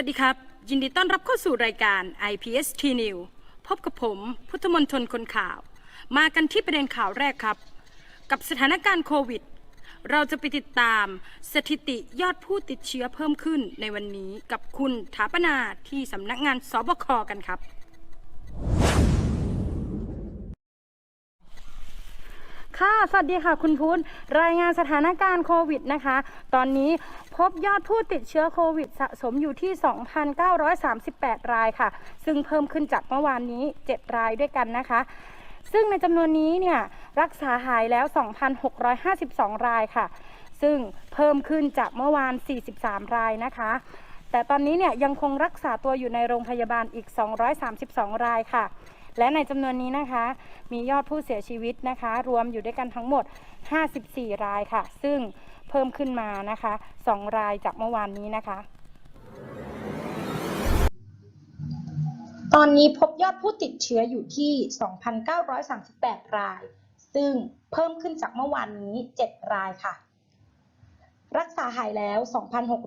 วัสดีครับ ยินดีต้อนรับเข้าสู่รายการ IPST News พบกับผมพุทธมนทนคนข่าว มากันที่ประเด็นข่าวแรกครับ กับสถานการณ์โควิด เราจะไปติดตามสถิติยอดผู้ติดเชื้อเพิ่มขึ้นในวันนี้กับคุณถาปนาที่สำนักงานสบคกันครับ ค่ะ สวัสดีค่ะคุณพุทธรายงานสถานการณ์โควิดนะคะ ตอนนี้พบยอดผู้ติดเชื้อโควิดสะสมอยู่ที่ 2,938 รายค่ะ ซึ่งเพิ่มขึ้นจากเมื่อวานนี้ 7 รายด้วยกันนะคะ ซึ่งในจำนวนนี้เนี่ยรักษาหายแล้ว 2,652 รายค่ะ ซึ่งเพิ่มขึ้นจากเมื่อวาน 43 รายนะคะ แต่ตอนนี้เนี่ยยังคงรักษาตัวอยู่ในโรงพยาบาลอีก 232 รายค่ะ และในจำนวนนี้นะคะ มียอดผู้เสียชีวิตนะคะ รวมอยู่ด้วยกันทั้งหมด 54 รายค่ะ ซึ่งเพิ่มขึ้นมานะคะ 2 รายจากเมื่อวานนี้นะคะ ตอนนี้พบยอดผู้ติดเชื้ออยู่ที่ 2,938 ราย ซึ่งเพิ่มขึ้นจากเมื่อวานนี้ 7 รายค่ะ รักษาหายแล้ว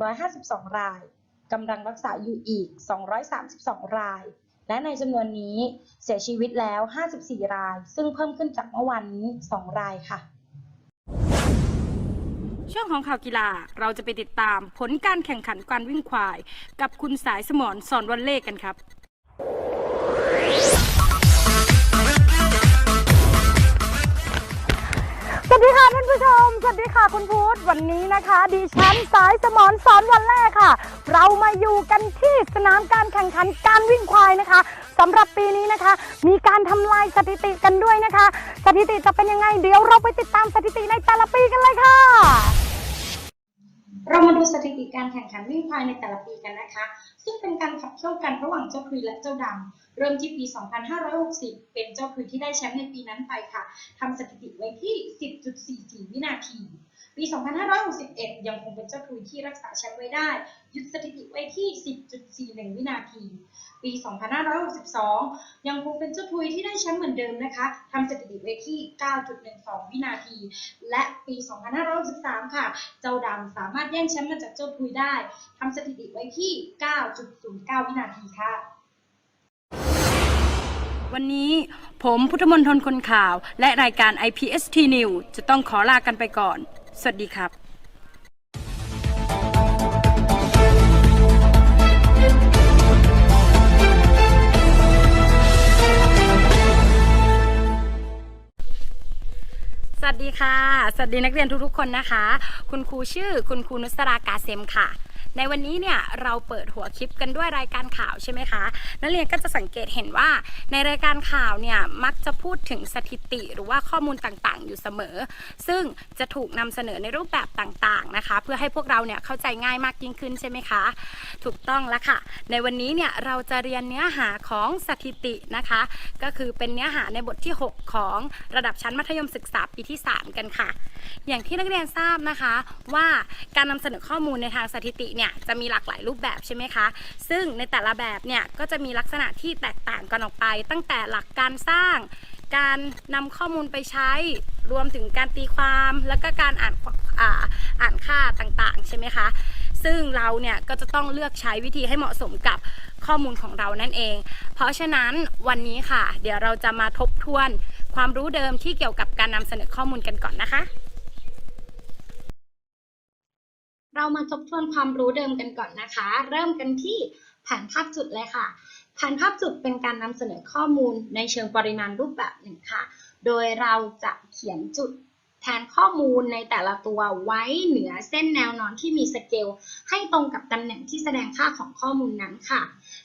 2,652 รายกำลังรักษาอยู่อีก 232 ราย และในจำนวนนี้เสียชีวิตแล้ว 54 ราย ซึ่งเพิ่มขึ้นจากเมื่อวานนี้ 2 รายค่ะ ช่วงของข่าวกีฬาเราจะไปติดตามผลการแข่งขันการวิ่งควาย กับคุณสายสมรสอนวันเล่กันครับ ดีค่ะท่านผู้ชม สวัสดีค่ะคุณพุธวันนี้นะคะ ดิฉันสายสมอนสอนวันแรกค่ะ เรามาอยู่กันที่สนามการแข่งขันการวิ่งควายนะคะสำหรับปีนี้นะคะ มีการทำลายสถิติกันด้วยนะคะ สถิติจะเป็นยังไงเดี๋ยวเราไปติดตามสถิติในแต่ละปีกันเลยค่ะ เรามาดูสถิติการแข่งขันวิ่งควายในแต่ละปีกันนะคะ ซึ่งเป็นการขับเคี่ยวกันระหว่างเจ้าพลุยและเจ้าดำ เริ่มที่ปี 2560 เป็นเจ้าพลุยที่ได้แชมป์ในปีนั้นไปค่ะทำสถิติไว้ที่ 10.44 วินาที ปี 2561 ยังคงเป็นเจ้าพลุยที่รักษาแชมป์ไว้ได้ ยึดสถิติไว้ที่ 10.41 วินาที ปี 2562 ยังคงเป็นเจ้าพลุยที่ได้แชมป์เหมือนเดิมนะคะทำสถิติไว้ที่ 9.12 วินาที และปี 2563 ค่ะ เจ้าดำสามารถแย่งแชมป์มาจากเจ้าพุยได้ทำสถิติไว้ที่ 9.09 วินาทีค่ะวันนี้ผมพุทธมนทนคนข่าว และรายการ IPST News จะต้องขอลากันไปก่อน สวัสดีครับสวัสดีค่ะ สวัสดีนักเรียนทุกๆคนนะคะ คุณครูชื่อคุณครูนุสรากาเซมค่ะ ในวันนี้เนี่ยเราเปิดหัวคลิปกันด้วยรายการข่าวใช่ไหมคะนักเรียนก็จะสังเกตเห็นว่าในรายการข่าวเนี่ยมักจะพูดถึงสถิติหรือว่าข้อมูลต่างๆ อยู่เสมอ ซึ่งจะถูกนำเสนอในรูปแบบต่างๆนะคะ เพื่อให้พวกเราเนี่ยเข้าใจง่ายมากยิ่งขึ้นใช่ไหมคะ ถูกต้องแล้วค่ะ ในวันนี้เนี่ยเราจะเรียนเนื้อหาของสถิตินะคะ ก็คือเป็นเนื้อหาในบทที่ 6 ของระดับชั้นมัธยมศึกษาปีที่ 3 กันค่ะ อย่างที่นักเรียนทราบนะคะว่าการนำเสนอข้อมูลในทางสถิติเนี่ยจะมีหลากหลายรูปแบบใช่ไหมคะ ซึ่งในแต่ละแบบเนี่ยก็จะมีลักษณะที่แตกต่างกันออกไป ตั้งแต่หลักการสร้าง การนำข้อมูลไปใช้ รวมถึงการตีความแล้วก็การอ่านอ่าอ่านค่าต่างๆ ใช่ไหมคะ ซึ่งเราเนี่ยก็จะต้องเลือกใช้วิธีให้เหมาะสมกับข้อมูลของเรานั่นเอง เพราะฉะนั้นวันนี้ค่ะ เดี๋ยวเราจะมาทบทวนความรู้เดิมที่เกี่ยวกับการนำเสนอข้อมูลกันก่อนนะคะ เรามาทบทวนความรู้เดิมกันก่อนนะคะ เริ่มกันที่แผนภาพจุดเลยค่ะ แผนภาพจุดเป็นการนำเสนอข้อมูลในเชิงปริมาณรูปแบบหนึ่งค่ะ โดยเราจะเขียนจุดแทนข้อมูลในแต่ละตัวไว้เหนือเส้นแนวนอนที่มีสเกลให้ตรงกับตำแหน่งที่แสดงค่าของข้อมูลนั้นค่ะ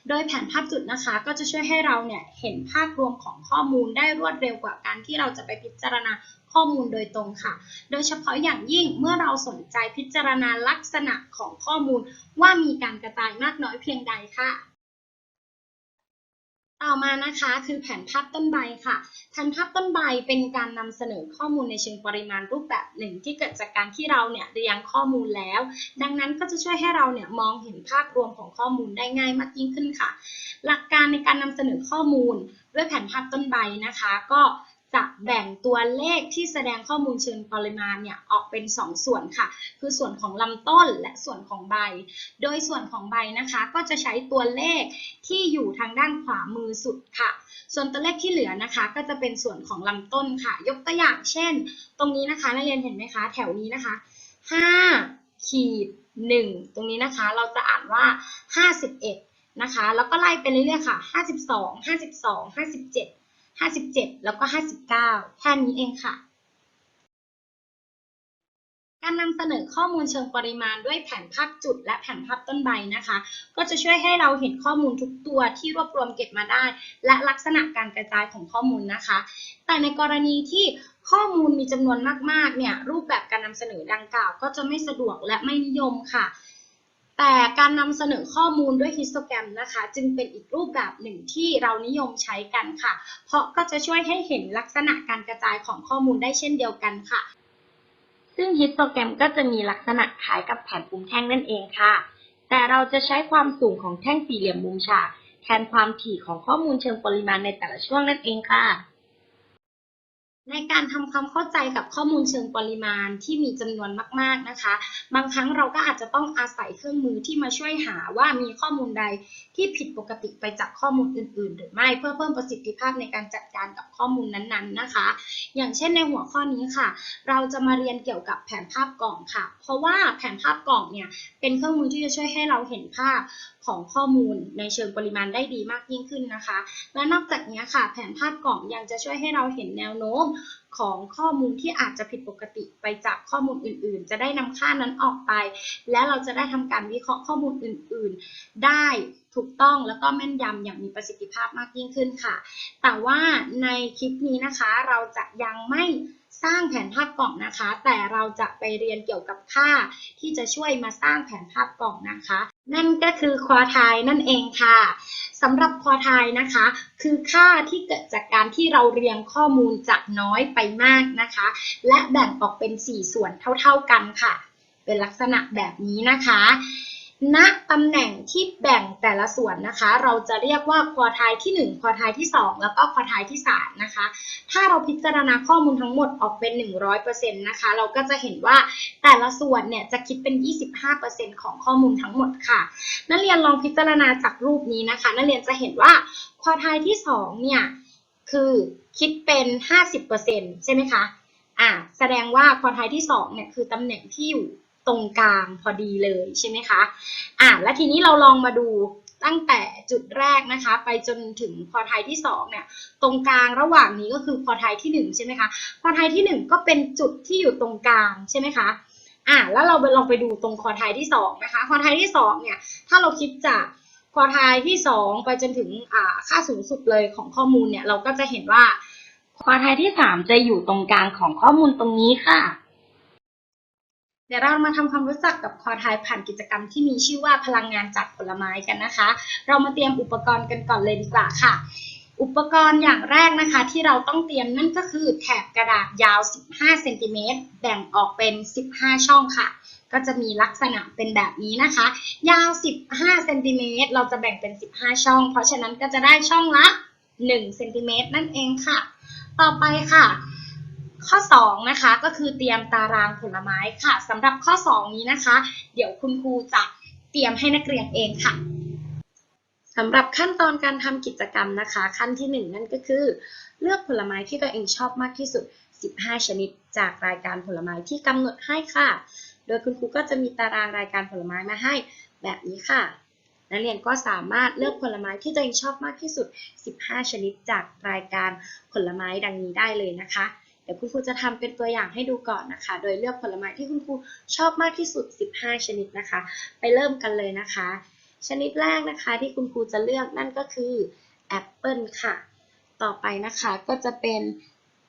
โดยแผนภาพจุดนะคะ ก็จะช่วยให้เราเนี่ยเห็นภาพรวมของข้อมูลได้รวดเร็วกว่าการที่เราจะไปพิจารณาข้อมูลโดยตรงค่ะ โดยเฉพาะอย่างยิ่งเมื่อเราสนใจพิจารณาลักษณะของข้อมูล ว่ามีการกระจายมากน้อยเพียงใดค่ะ ต่อมานะคะคือแผนภาพต้นใบค่ะ แผนภาพต้นใบเป็นการนำเสนอข้อมูลในเชิงปริมาณรูปแบบหนึ่ง ที่เกิดจากการที่เราเนี่ยเรียงข้อมูลแล้ว ดังนั้นก็จะช่วยให้เราเนี่ยมองเห็นภาพรวมของข้อมูลได้ง่ายมากยิ่งขึ้นค่ะ หลักการในการนำเสนอข้อมูลด้วยแผนภาพต้นใบนะคะ ก็ จะแบ่งตัวเลขที่แสดงข้อมูลเชิงปริมาณเนี่ยออกเป็น 2 ส่วนค่ะ คือส่วนของลำต้นและส่วนของใบ โดยส่วนของใบนะคะก็จะใช้ตัวเลขที่อยู่ทางด้านขวามือสุดค่ะ ส่วนตัวเลขที่เหลือนะคะ ก็จะเป็นส่วนของลำต้นค่ะ ยกตัวอย่างเช่น ตรงนี้นะคะนักเรียนเห็นไหมคะ แถวนี้นะคะ 5 ขีด 1 ตรงนี้นะคะเราจะอ่านว่า 51 นะคะ แล้วก็ไล่ไปเรื่อยๆค่ะ 52 52 57 57 แล้วก็ 59 แค่นี้เองค่ะ การนำเสนอข้อมูลเชิงปริมาณด้วยแผนภาพจุดและแผนภาพต้นใบนะคะ ก็จะช่วยให้เราเห็นข้อมูลทุกตัวที่รวบรวมเก็บมาได้ และลักษณะการกระจายของข้อมูลนะคะ แต่ในกรณีที่ข้อมูลมีจำนวนมากๆเนี่ยรูปแบบการนำเสนอดังกล่าว ก็จะไม่สะดวกและไม่นิยมค่ะ แต่การนำเสนอข้อมูลด้วยฮิสโตแกรมนะคะ จึงเป็นอีกรูปแบบหนึ่งที่เรานิยมใช้กันค่ะ เพราะก็จะช่วยให้เห็นลักษณะการกระจายของข้อมูลได้เช่นเดียวกันค่ะ ซึ่งฮิสโตแกรมก็จะมีลักษณะคล้ายกับแผนภูมิแท่งนั่นเองค่ะ แต่เราจะใช้ความสูงของแท่งสี่เหลี่ยมมุมฉากแทนความถี่ของข้อมูลเชิงปริมาณในแต่ละช่วงนั่นเองค่ะ ในการทำความเข้าใจกับข้อมูลเชิงปริมาณที่มีจำนวนมาก ๆนะคะ บางครั้งเราก็อาจจะต้องอาศัยเครื่องมือที่มาช่วยหาว่ามีข้อมูลใดที่ผิดปกติไปจากข้อมูลอื่น ๆ หรือไม่เพื่อเพิ่มประสิทธิภาพในการจัดการกับข้อมูลนั้น ๆ นะคะ อย่างเช่นในหัวข้อนี้ค่ะ เราจะมาเรียนเกี่ยวกับแผนภาพกล่องค่ะ เพราะว่าแผนภาพกล่องเนี่ยเป็นเครื่องมือที่จะช่วยให้เราเห็นภาพ ของข้อมูลในเชิงปริมาณได้ดีมากยิ่งขึ้นนะคะ และนอกจากนี้ค่ะ แผนภาพกล่องยังจะช่วยให้เราเห็นแนวโน้มของข้อมูลที่อาจจะผิดปกติไปจากข้อมูลอื่น ๆ จะได้นำค่านั้นออกไป และเราจะได้ทำการวิเคราะห์ข้อมูลอื่น ๆ ได้ถูกต้องแล้วก็แม่นยำอย่างมีประสิทธิภาพมากยิ่งขึ้นค่ะ แต่ว่าในคลิปนี้นะคะเราจะยังไม่สร้างแผนภาพกล่องนะคะ แต่เราจะไปเรียนเกี่ยวกับค่าที่จะช่วยมาสร้างแผนภาพกล่องนะคะ นั่นก็คือควอไทยนั่นเองค่ะสำหรับควอไทยนะคะ คือค่าที่เกิดจากการที่เราเรียงข้อมูลจากน้อยไปมากนะคะ และแบ่งออกเป็น 4 ส่วนเท่า ๆกันค่ะ เป็นลักษณะแบบนี้นะคะ ณตำแหน่งที่แบ่งแต่ละส่วนนะคะ เราจะเรียกว่าควอไทายที่ 1 ควอไทายที่ 2 แล้วก็ควอไทายที่3นะคะ ถ้าเราพิจารณาข้อมูลทั้งหมดออกเป็น 100%นะคะ เราก็จะเห็นว่าแต่ละส่วนเนี่ยจะคิดเป็น 25%ของข้อมูลทั้งหมดค่ะ นักเรียนลองพิจารณาจากรูปนี้นะคะ นักเรียนจะเห็นว่าควอไทายที่ 2 เนี่ยคือคิดเป็น 50%ใช่ไหมคะ อ่า แสดงว่าควอไทายที่2เนี่ยคือตำแหน่งที่อยู่ ตรงกลางพอดีเลยใช่ไหมคะอ่าและทีนี้เราลองมาดูตั้งแต่จุดแรกนะคะ ไปจนถึงคอไทายที่2เนี่ยตรงกลางระหว่างนี้ก็คือคอไทายที่1ใช่ไหมคะคอไทายที่ 1 ก็เป็นจุดที่อยู่ตรงกลางใช่ไหมคะอ่าแล้วเราลองไปดูตรงคอไทายที่2นะคะคอไทายที่2เนี่ยถ้าเราคิดจากคอไทายที่ 2 ไปจนถึงอ่าค่าสูงสุดเลยของข้อมูลเนี่ยเราก็จะเห็นว่าคอไทายที่ 3 จะอยู่ตรงกลางของข้อมูลตรงนี้ค่ะ เดี๋ยวเรามาทำความรู้จักกับคอไทายผ่านกิจกรรมที่มีชื่อว่าพลังงานจากผลไม้กันนะคะ เรามาเตรียมอุปกรณ์กันก่อนเลยดีกว่าค่ะ อุปกรณ์อย่างแรกนะคะที่เราต้องเตรียมนั่นก็คือแถบกระดาษยาว 15 เซนติเมตรแบ่งออกเป็น 15 ช่องค่ะ ก็จะมีลักษณะเป็นแบบนี้นะคะ ยาว 15 เซนติเมตรเราจะแบ่งเป็น 15 ช่อง เพราะฉะนั้นก็จะได้ช่องละ 1 เซนติเมตรนั่นเองค่ะ ต่อไปค่ะ ข้อ2นะคะก็คือเตรียมตารางผลไม้ค่ะสำหรับข้อ 2 นี้นะคะ เดี๋ยวคุณครูจะเตรียมให้นักเรียนเองค่ะสำหรับขั้นตอนการทำกิจกรรมนะคะ ขั้นที่ 1 นั่นก็คือ เลือกผลไม้ที่ตัวเองชอบมากที่สุด 15 ชนิด จากรายการผลไม้ที่กำหนดให้ค่ะ โดยคุณครูก็จะมีตารางรายการผลไม้มาให้แบบนี้ค่ะนักเรียนก็สามารถเลือกผลไม้ที่ตัวเองชอบมากที่สุด 15 ชนิดจากรายการผลไม้ดังนี้ได้เลยนะคะ เดี๋ยวคุณครูจะทำเป็นตัวอย่างให้ดูก่อนนะคะ โดยเลือกผลไม้ที่คุณครูชอบมากที่สุด 15 ชนิดนะคะ ไปเริ่มกันเลยนะคะ ชนิดแรกนะคะที่คุณครูจะเลือกนั่นก็คือแอปเปิลค่ะ ต่อไปนะคะก็จะเป็น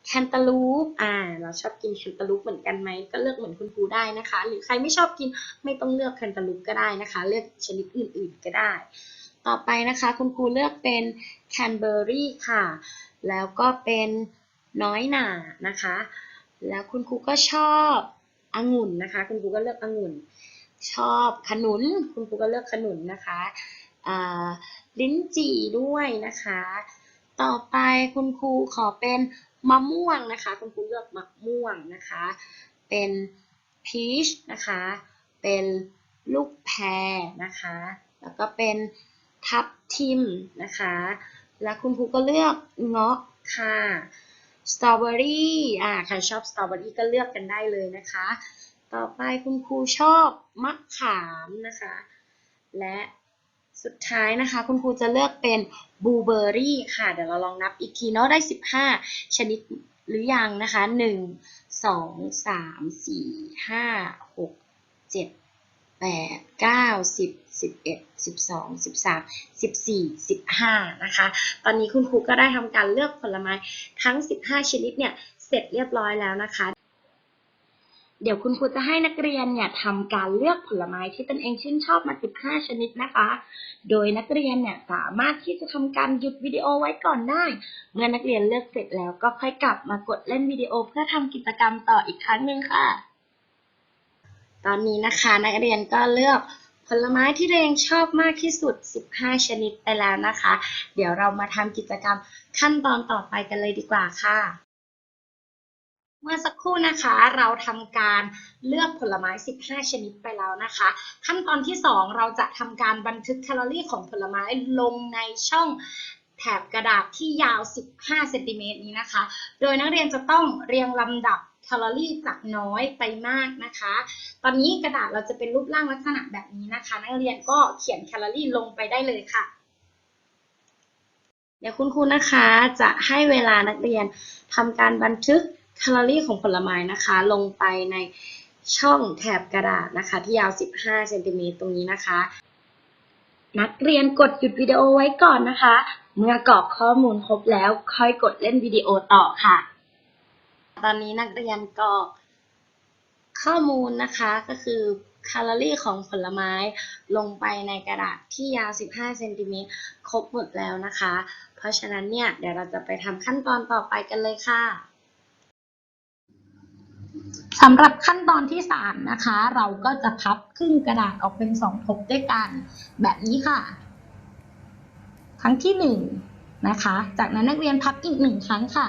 แคนตาลูป อ่า เราชอบกินแคนตาลูปเหมือนกันไหม ก็เลือกเหมือนคุณครูได้นะคะ หรือใครไม่ชอบกินไม่ต้องเลือกแคนตาลูปก็ได้นะคะ เลือกชนิดอื่น ๆ ก็ได้ ต่อไปนะคะ คุณครูเลือกเป็นแคนเบอร์รี่ค่ะ แล้วก็เป็น น้อยหนานะคะ แล้วคุณครูก็ชอบองุ่นนะคะ คุณครูก็เลือกองุ่น ชอบขนุน คุณครูก็เลือกขนุนนะคะอ่าลิ้นจี่ด้วยนะคะ ต่อไปคุณครูขอเป็นมะม่วงนะคะ คุณครูเลือกมะม่วงนะคะ เป็นพีชนะคะ เป็นลูกแพรนะคะ แล้วก็เป็นทับทิมนะคะ แล้วคุณครูก็เลือกเงาะค่ะ สตรอเบอรี่อ่าใครชอบสตรอเบอรี่ก็เลือกกันได้เลยนะคะ ต่อไปคุณครูชอบมะขามนะคะ และสุดท้ายนะคะ คุณครูจะเลือกเป็นบลูเบอร์รี่ค่ะ เดี๋ยวเราลองนับอีกทีเนาะได้ 15 ชนิดหรือยังนะคะ 1 2 3 4 5 6 7 8 9 10 11 12 13 14 15นะคะ ตอนนี้คุณครูก็ได้ทำการเลือกผลไม้ทั้ง15ชนิดเนี่ยเสร็จเรียบร้อยแล้วนะคะ เดี๋ยวคุณครูจะให้นักเรียนเนี่ยทำการเลือกผลไม้ที่ตนเองชื่นชอบมา 15 ชนิดนะคะ โดยนักเรียนเนี่ยสามารถที่จะทำการหยุดวิดีโอไว้ก่อนได้ เมื่อนักเรียนเลือกเสร็จแล้วก็ค่อยกลับมากดเล่นวิดีโอเพื่อทำกิจกรรมต่ออีกครั้งหนึ่งค่ะ ตอนนี้นะคะ นักเรียนก็เลือกผลไม้ที่ตัวเองชอบมากที่สุด 15 ชนิดไปแล้วนะคะ เดี๋ยวเรามาทำกิจกรรมขั้นตอนต่อไปกันเลยดีกว่าค่ะ เมื่อสักครู่นะคะ เราทำการเลือกผลไม้ 15 ชนิดไปแล้วนะคะ ขั้นตอนที่ 2 เราจะทำการบันทึกแคลอรี่ของผลไม้ลงในช่องแถบกระดาษที่ยาว 15 เซนติเมตรนี้นะคะ โดยนักเรียนจะต้องเรียงลำดับ แคลอรี่จากน้อยไปมากนะคะ ตอนนี้กระดาษเราจะเป็นรูปร่างลักษณะแบบนี้นะคะ นักเรียนก็เขียนแคลอรี่ลงไปได้เลยค่ะ เดี๋ยวคุณครูนะคะจะให้เวลานักเรียนทำการบันทึกแคลอรี่ของผลไม้นะคะ ลงไปในช่องแถบกระดาษนะคะ ที่ยาว 15 เซนติเมตรตรงนี้นะคะ นักเรียนกดหยุดวิดีโอไว้ก่อนนะคะ เมื่อกรอกข้อมูลครบแล้วค่อยกดเล่นวิดีโอต่อค่ะ ตอนนี้นักเรียนกรอกข้อมูลนะคะก็คือแคลอรี่ของผลไม้ลงไปในกระดาษที่ยาว 15 เซนติเมตรครบหมดแล้วนะคะ เพราะฉะนั้นเนี่ยเดี๋ยวเราจะไปทำขั้นตอนต่อไปกันเลยค่ะสำหรับขั้นตอนที่ 3 นะคะ เราก็จะพับครึ่งกระดาษออกเป็น 2 ทบด้วยกัน แบบนี้ค่ะ ครั้งที่ 1 นะคะ จากนั้นนักเรียนพับอีกหนึ่งครั้งค่ะ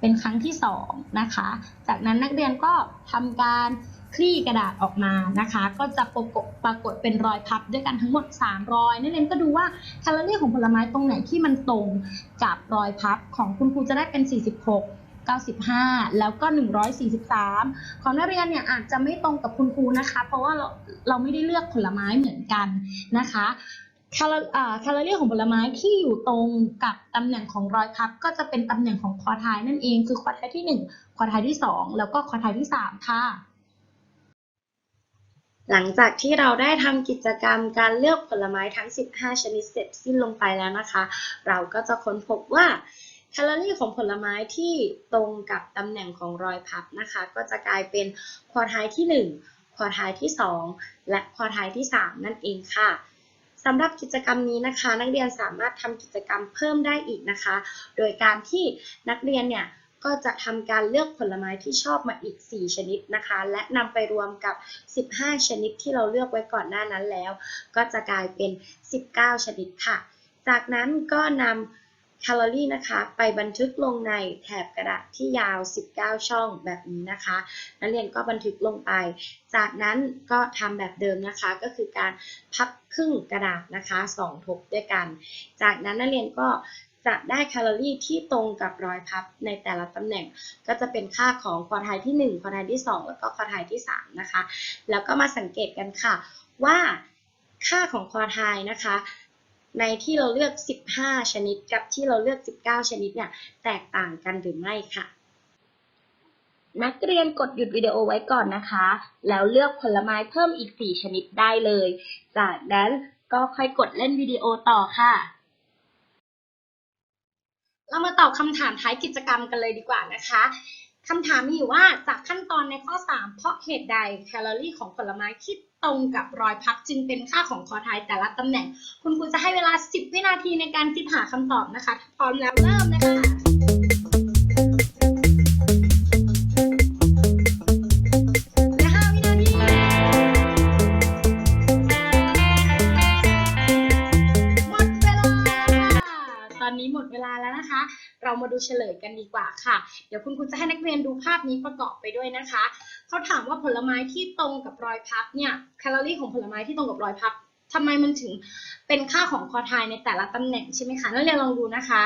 เป็นครั้งที่2นะคะ จากนั้นนักเรียนก็ทำการคลี่กระดาษออกมานะคะ ก็จะปรากฏปรากฏเป็นรอยพับด้วยกันทั้งหมด 3 รอยนักเรียนก็ดูว่าแคลอรี่ของผลไม้ตรงไหนที่มันตรงกับรอยพับของคุณครูจะได้เป็น 46 95 แล้วก็ 143 ของนักเรียนเนี่ยอาจจะไม่ตรงกับคุณครูนะคะ เพราะว่าเราเราไม่ได้เลือกผลไม้เหมือนกันนะคะ แคลอรี่ของผลไม้ที่อยู่ตรงกับตำแหน่งของรอยพับ ก็จะเป็นตำแหน่งของคอทายนั่นเอง คือคอทายที่ 1คอทายที่ 2 แล้วก็คอทายที่ 3 ค่ะ หลังจากที่เราได้ทำกิจกรรมการเลือกผลไม้ทั้ง 15 ชนิดเสร็จสิ้นลงไปแล้วนะคะ เราก็จะค้นพบว่าแคลอรี่ของผลไม้ที่ตรงกับตำแหน่งของรอยพับนะคะ ก็จะกลายเป็นควอไทายที่ 1 ควอไทายที่ 2 และควอไทายที่ 3 นั่นเองค่ะ สำหรับกิจกรรมนี้นะคะ นักเรียนสามารถทำกิจกรรมเพิ่มได้อีกนะคะ โดยการที่นักเรียนเนี่ยก็จะทำการเลือกผลไม้ที่ชอบมาอีก 4 ชนิดนะคะ และนำไปรวมกับ 15 ชนิดที่เราเลือกไว้ก่อนหน้านั้นแล้ว ก็จะกลายเป็น 19 ชนิดค่ะ จากนั้นก็นำ แคลอรี่นะคะ ไปบันทึกลงในแถบกระดาษที่ยาว 19 ช่องแบบนี้นะคะ นักเรียนก็บันทึกลงไป จากนั้นก็ทำแบบเดิมนะคะ ก็คือการพับครึ่งกระดาษนะคะ 2 ทบด้วยกัน จากนั้นนักเรียนก็จะได้แคลอรี่ที่ตรงกับรอยพับในแต่ละตำแหน่ง ก็จะเป็นค่าของควอไทายที่ 1 ควอไทายที่ 2 แล้วก็ควอไทายที่ 3 นะคะ แล้วก็มาสังเกตกันค่ะว่าค่าของควอไทายนะคะ ในที่เราเลือก 15 ชนิดกับที่เราเลือก 19 ชนิดเนี่ยแตกต่างกันหรือไม่ค่ะ นักเรียนกดหยุดวิดีโอไว้ก่อนนะคะ แล้วเลือกผลไม้เพิ่มอีก 4 ชนิดได้เลย จากนั้นก็ค่อยกดเล่นวิดีโอต่อค่ะ เรามาตอบคำถามท้ายกิจกรรมกันเลยดีกว่านะคะ คำถามมีอยู่ว่าจากขั้นตอนในข้อ 3 เพราะเหตุใดแคลอรี่ของผลไม้ที่ตรงกับรอยพับจึงเป็นค่าของคอไทยแต่ละตำแหน่ง คุณครูจะให้เวลา 10 วินาทีในการคิดหาคำตอบนะคะถ้าพร้อมแล้วเริ่มนะคะ เฉลยกันดีกว่าค่ะ เดี๋ยวคุณครูจะให้นักเรียนดูภาพนี้ประกอบไปด้วยนะคะ เขาถามว่าผลไม้ที่ตรงกับรอยพับเนี่ยแคลอรี่ของผลไม้ที่ตรงกับรอยพับทำไมมันถึงเป็นค่าของคอทายในแต่ละตำแหน่งใช่ไหมคะ นักเรียนลองดูนะคะ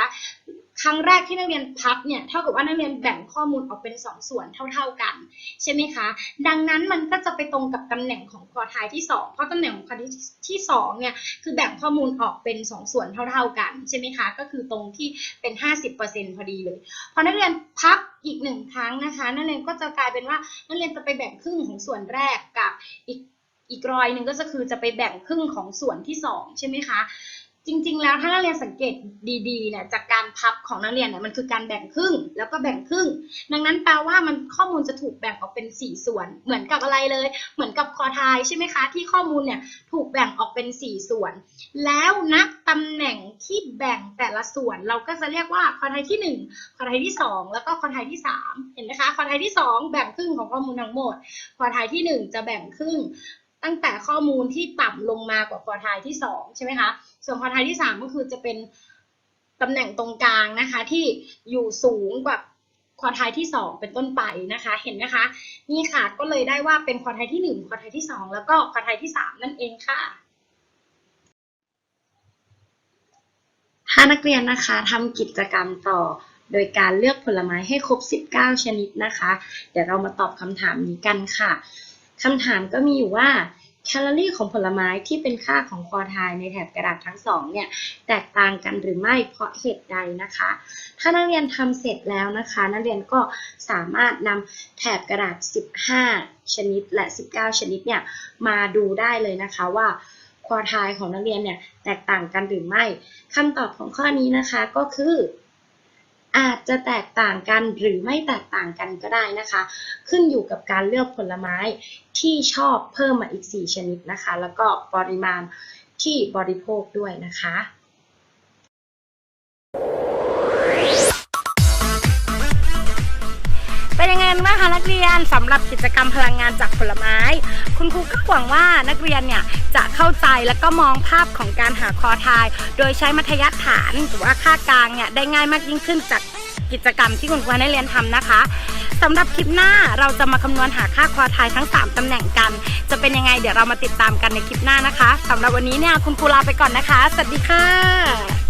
ครั้งแรกที่นักเรียนพับเนี่ยเท่ากับว่านักเรียนแบ่งข้อมูลออกเป็นสองส่วนเท่า ๆกันใช่ไหมคะ ดังนั้นมันก็จะไปตรงกับตำแหน่งของคอไทยที่สองเพราะตำแหน่งของคอไทยที่สองเนี่ยคือแบ่งข้อมูลออกเป็นสองส่วนเท่า ๆกันใช่ไหมคะก็คือตรงที่เป็น 50%พอดีเลยพอนักเรียนพับอีกหนึ่งครั้งนะคะนักเรียนก็จะกลายเป็นว่านักเรียนจะไปแบ่งครึ่งของส่วนแรกกับอีกอีกรอยหนึ่งก็จะคือจะไปแบ่งครึ่งของส่วนที่สองใช่ไหมคะ จริง ๆ แล้วถ้านักเรียนสังเกตดีๆเนี่ยจากการพับของนักเรียนเนี่ยมันคือการแบ่งครึ่งแล้วก็แบ่งครึ่ง ดังนั้นแปลว่ามันข้อมูลจะถูกแบ่งออกเป็น 4 ส่วน เหมือนกับอะไรเลย เหมือนกับคอไทยใช่ไหมคะ ที่ข้อมูลเนี่ยถูกแบ่งออกเป็น 4 ส่วน แล้วนับตำแหน่งที่แบ่งแต่ละส่วน เราก็จะเรียกว่าคอไทยที่ 1 คอไทยที่ 2 แล้วก็คอไทยที่ 3 เห็นไหมคะคอไทยที่ 2 แบ่งครึ่งของข้อมูลทั้งหมด คอไทยที่ 1 จะแบ่งครึ่ง ตั้งแต่ข้อมูลที่ต่ำลงมากว่าคอไทยที่2ใช่ไหมคะส่วนคอไทยที่ 3 ก็คือจะเป็นตำแหน่งตรงกลางนะคะที่อยู่สูงกว่าคอไทยที่ 2 เป็นต้นไปนะคะ เห็นไหมคะนี่ค่ะก็เลยได้ว่าเป็นคอไทยที่ 1คอไทยที่ 2 แล้วก็คอไทยที่ 3 นั่นเองค่ะถ้านักเรียนนะคะทำกิจกรรมต่อโดยการเลือกผลไม้ให้ครบ 19 ชนิดนะคะ เดี๋ยวเรามาตอบคำถามนี้กันค่ะ คำถามก็มีอยู่ว่าแคลอรี่ของผลไม้ที่เป็นค่าของคอไทยในแถบกระดาษทั้งสองเนี่ยแตกต่างกันหรือไม่เพราะเหตุใดนะคะ ถ้านักเรียนทำเสร็จแล้วนะคะ นักเรียนก็สามารถนำแถบกระดาษ 15 ชนิดและ 19 ชนิดเนี่ยมาดูได้เลยนะคะว่าควอไทยของนักเรียนเนี่ยแตกต่างกันหรือไม่คำตอบของข้อนี้นะคะก็คือ อาจจะแตกต่างกันหรือไม่แตกต่างกันก็ได้นะคะ ขึ้นอยู่กับการเลือกผลไม้ที่ชอบเพิ่มมาอีก 4 ชนิดนะคะ แล้วก็ปริมาณที่บริโภคด้วยนะคะ นยังไงกันบ้าคะนักเรียนสำหรับกิจกรรมพลังงานจากผลไม้ คุณครูก็หวังว่านักเรียนเนี่ยจะเข้าใจและก็มองภาพของการหาคอทาย โดยใช้มัธยัสฐานหรือว่าค่ากลางเนี่ยได้ง่ายมากยิ่งขึ้นจากกิจกรรมที่คุณครูให้เรียนทำนะคะสำหรับคลิปหน้าเราจะมาคำนวณหาค่าคอทายทั้ง 3ตำแหน่งกัน จะเป็นยังไงเดี๋ยวเรามาติดตามกันในคลิปหน้านะคะสำหรับวันนี้เนี่ยคุณครูลาไปก่อนนะคะ สวัสดีค่ะ